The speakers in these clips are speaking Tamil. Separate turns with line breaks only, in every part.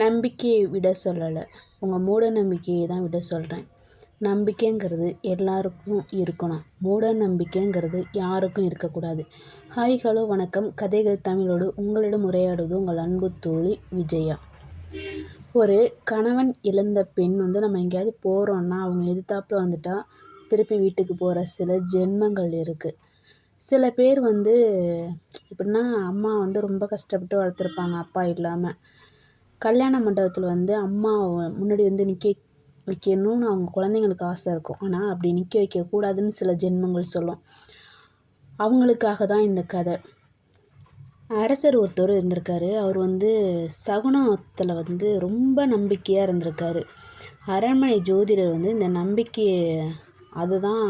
நம்பிக்கையை விட சொல்லலை. உங்கள் மூட நம்பிக்கையை தான் விட சொல்கிறேன் நம்பிக்கைங்கிறது எல்லாருக்கும் இருக்கணும். மூட நம்பிக்கைங்கிறது யாருக்கும் இருக்கக்கூடாது. ஹாய் ஹலோ வணக்கம். கதைகள் தமிழோடு உங்களிடம் உரையாடுவது உங்கள் அன்பு தோழி விஜயா. ஒரு கணவன் இழந்த பெண் வந்து நம்ம எங்கேயாவது போகிறோன்னா அவங்க எதிர்த்தாப்புல வந்துட்டா திருப்பி வீட்டுக்கு போகிற சில ஜென்மங்கள் இருக்குது சில பேர் வந்து எப்படின்னா அம்மா வந்து ரொம்ப கஷ்டப்பட்டு வளர்த்துருப்பாங்க அப்பா இல்லாமல் கல்யாண மண்டபத்தில் வந்து அம்மா முன்னாடி வந்து நிற்க வைக்கணும்னு அவங்க குழந்தைங்களுக்கு ஆசை இருக்கும். ஆனால் அப்படி நிற்க வைக்கக்கூடாதுன்னு சில ஜென்மங்கள் சொல்லும். அவங்களுக்காக தான் இந்த கதை. அரசர் ஒருத்தர் இருந்திருக்காரு. அவர் வந்து சகுனத்தில் வந்து ரொம்ப நம்பிக்கையாக இருந்திருக்காரு. அரண்மனை ஜோதிடர் வந்து இந்த நம்பிக்கையை அதுதான்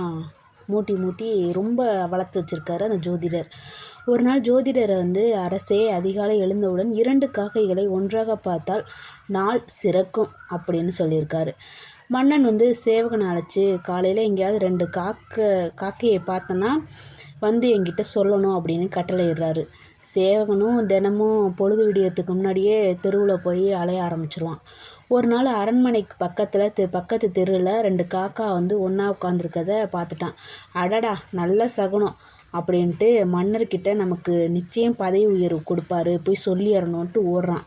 மூட்டி மூட்டி ரொம்ப வளர்த்து வச்சுருக்காரு அந்த ஜோதிடர். ஒரு நாள் ஜோதிடரை வந்து அரசே அதிகாலை எழுந்தவுடன் இரண்டு காக்கைகளை ஒன்றாக பார்த்தால் நாள் சிறக்கும் அப்படின்னு சொல்லியிருக்காரு. மன்னன் வந்து சேவகனை அழைச்சி காலையில் எங்கேயாவது ரெண்டு காக்க காக்கையை பார்த்தோன்னா வந்து என்கிட்ட சொல்லணும் அப்படின்னு கட்டளையிடுறாரு. சேவகனும் தினமும் பொழுது விடியறதுக்கு முன்னாடியே தெருவில் போய் அலைய ஆரம்பிச்சிருவான். ஒரு நாள் அரண்மனைக்கு பக்கத்தில் தெ பக்கத்து தெருவில் ரெண்டு காக்கா வந்து ஒன்றா உட்காந்துருக்கத பார்த்துட்டான். அடடா நல்ல சகுனம். அப்படின்ட்டு மன்னர்கிட்ட நமக்கு நிச்சயம் பதவி உயர்வு கொடுப்பாரு போய் சொல்லிடணுன்ட்டு ஓடுறான்.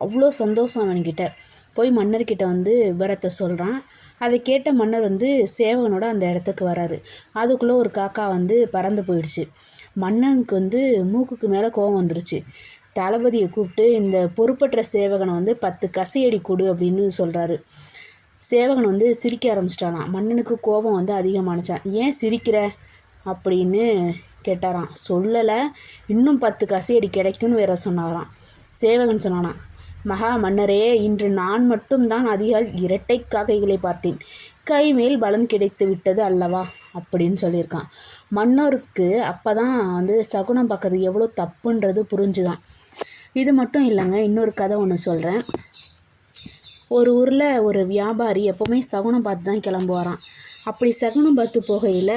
அவ்வளோ சந்தோஷம் அவன்கிட்ட. போய் மன்னர்கிட்ட வந்து விவரத்தை சொல்கிறான் அதை கேட்ட மன்னர் வந்து சேவகனோட அந்த இடத்துக்கு வராரு. அதுக்குள்ளே ஒரு காக்கா வந்து பறந்து போயிடுச்சு. மன்னனுக்கு வந்து மூக்குக்கு மேலே கோவம் வந்துருச்சு. தளபதியை கூப்பிட்டு இந்த பொறுப்பற்ற சேவகனை வந்து பத்து கசையடி கொடு அப்படின்னு சொல்கிறாரு சேவகன் வந்து சிரிக்க ஆரம்பிச்சிட்டானா. மன்னனுக்கு கோபம் வந்து அதிகமானுச்சான். ஏன் சிரிக்கிற? அப்படின்னு கேட்டாராம். சொல்லலை. இன்னும் பத்து கசையடி கிடைக்கும்னு வேற சொன்னாராம். சேவகன் சொன்னானா மகா மன்னரே இன்று நான் மட்டும்தான் அதிகால் இரட்டை காக்கைகளை பார்த்தேன். கைமேல் பலன் கிடைத்து விட்டது அல்லவா? அப்படின்னு சொல்லியிருக்கான். மன்னருக்கு அப்போ தான் வந்து சகுனம் பார்க்கறது எவ்வளோ தப்புன்றது புரிஞ்சுதான். இது மட்டும் இல்லைங்க இன்னொரு கதை ஒன்று சொல்கிறேன் ஒரு ஊரில் ஒரு வியாபாரி எப்போவுமே சகுனம் பார்த்து தான் கிளம்புவாராம். அப்படி சகுனம் பார்த்து போகையில்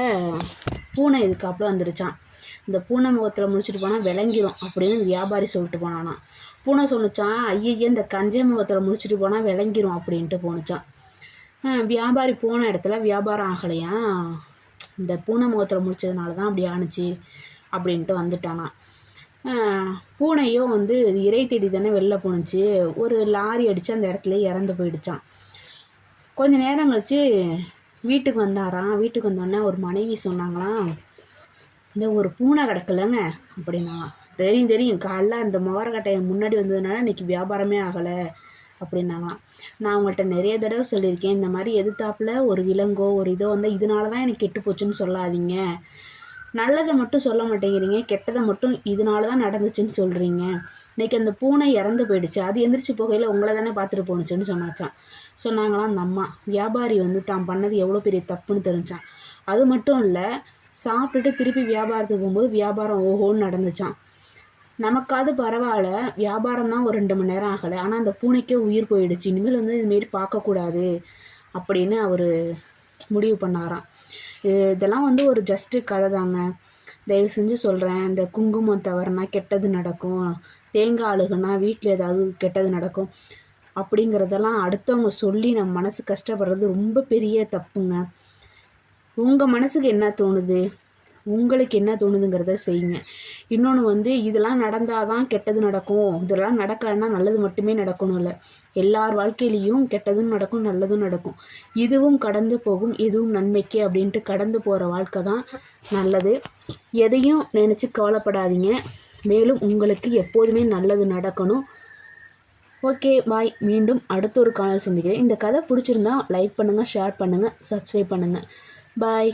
பூனை இதுக்காப்புல வந்துடுச்சான் இந்த பூனை முகத்தில் முடிச்சுட்டு போனால் விளங்கிடும் அப்படின்னு வியாபாரி சொல்லிட்டு போனானா பூனை சொன்னிச்சான் ஐயையே இந்த கஞ்சை முகத்தில் முடிச்சுட்டு போனால் விளங்கிடும் அப்படின்ட்டு போணுச்சான் வியாபாரி போன இடத்துல வியாபாரம் ஆகலையா? இந்த பூனை முகத்தில் முடிச்சதுனால தான் அப்படி ஆணுச்சு அப்படின்ட்டு வந்துட்டானா பூனையும் வந்து இறை தேடி தானே வெளில போணுச்சு. ஒரு லாரி அடித்து அந்த இடத்துல இறந்து போயிடுச்சான் கொஞ்ச நேரம் கழிச்சு வீட்டுக்கு வந்தாராம் வீட்டுக்கு வந்தோடனே ஒரு மனைவி சொன்னாங்களாம் இந்த ஒரு பூனை கிடக்கலங்க அப்படின்னா. தெரியும் தெரியும். காலைல அந்த மோரக்கட்டையை முன்னாடி வந்ததுனால இன்றைக்கி வியாபாரமே ஆகலை அப்படின்னாங்களாம். நான் அவங்கள்ட்ட நிறைய தடவை சொல்லியிருக்கேன். இந்த மாதிரி எதிர்த்தாப்புல ஒரு விலங்கோ ஒரு இதோ வந்தால் இதனால தான் எனக்கு கெட்டு போச்சுன்னு சொல்லாதீங்க. நல்லதை மட்டும் சொல்ல மாட்டேங்கிறீங்க கெட்டதை மட்டும் இதனால தான் நடந்துச்சுன்னு சொல்கிறீங்க இன்றைக்கி அந்த பூனை இறந்து போயிடுச்சு. அது எந்திரிச்சு போகையில் உங்களை தானே பார்த்துட்டு போணுச்சுன்னு சொன்னாச்சான் சொன்னாங்களாம் அந்த அம்மா வியாபாரி வந்து தான் பண்ணது எவ்வளோ பெரிய தப்புன்னு தெரிஞ்சான். அது மட்டும் இல்லை சாப்பிட்டுட்டு திருப்பி வியாபாரத்துக்கு போகும்போது வியாபாரம் ஓஹோன்னு நடந்துச்சான் நமக்காவது பரவாயில்ல வியாபாரம் தான் ஒரு ரெண்டு மணி நேரம் ஆகலை. ஆனால் அந்த பூனைக்கே உயிர் போயிடுச்சு. இனிமேல் வந்து இதுமாரி பார்க்கக்கூடாது அப்படின்னு அவர் முடிவு பண்ணாராம். இதெல்லாம் வந்து ஒரு ஜஸ்ட்டு கதை தாங்க. தயவு செஞ்சு சொல்கிறேன் இந்த குங்குமம் தவறுனா கெட்டது நடக்கும். தேங்காய் அழுகுனா வீட்டில் ஏதாவது கெட்டது நடக்கும். அப்படிங்கிறதெல்லாம் அடுத்தவங்க சொல்லி நம்ம மனசு கஷ்டப்படுறது ரொம்ப பெரிய தப்புங்க. உங்கள் மனசுக்கு என்ன தோணுது? உங்களுக்கு என்ன தோணுதுங்கிறத செய்யுங்க. இன்னொன்று வந்து இதெல்லாம் நடந்தால் தான் கெட்டது நடக்கும். இதெல்லாம் நடக்கலைன்னா நல்லது மட்டுமே நடக்கணும் இல்லை. எல்லார் வாழ்க்கையிலையும் கெட்டதும் நடக்கும் நல்லதும் நடக்கும். இதுவும் கடந்து போகும் இதுவும் நன்மைக்கு அப்படின்ட்டு கடந்து போகிற வாழ்க்கை தான் நல்லது. எதையும் நினச்சி கவலைப்படாதீங்க. மேலும் உங்களுக்கு எப்போதுமே நல்லது நடக்கணும். Okay bye. மீண்டும் அடுத்த ஒரு காணல் சந்திக்கிறேன். இந்த கதை பிடிச்சிருந்தா லைக் பண்ணுங்கள் ஷேர் பண்ணுங்கள் சப்ஸ்கிரைப் பண்ணுங்கள் பாய்.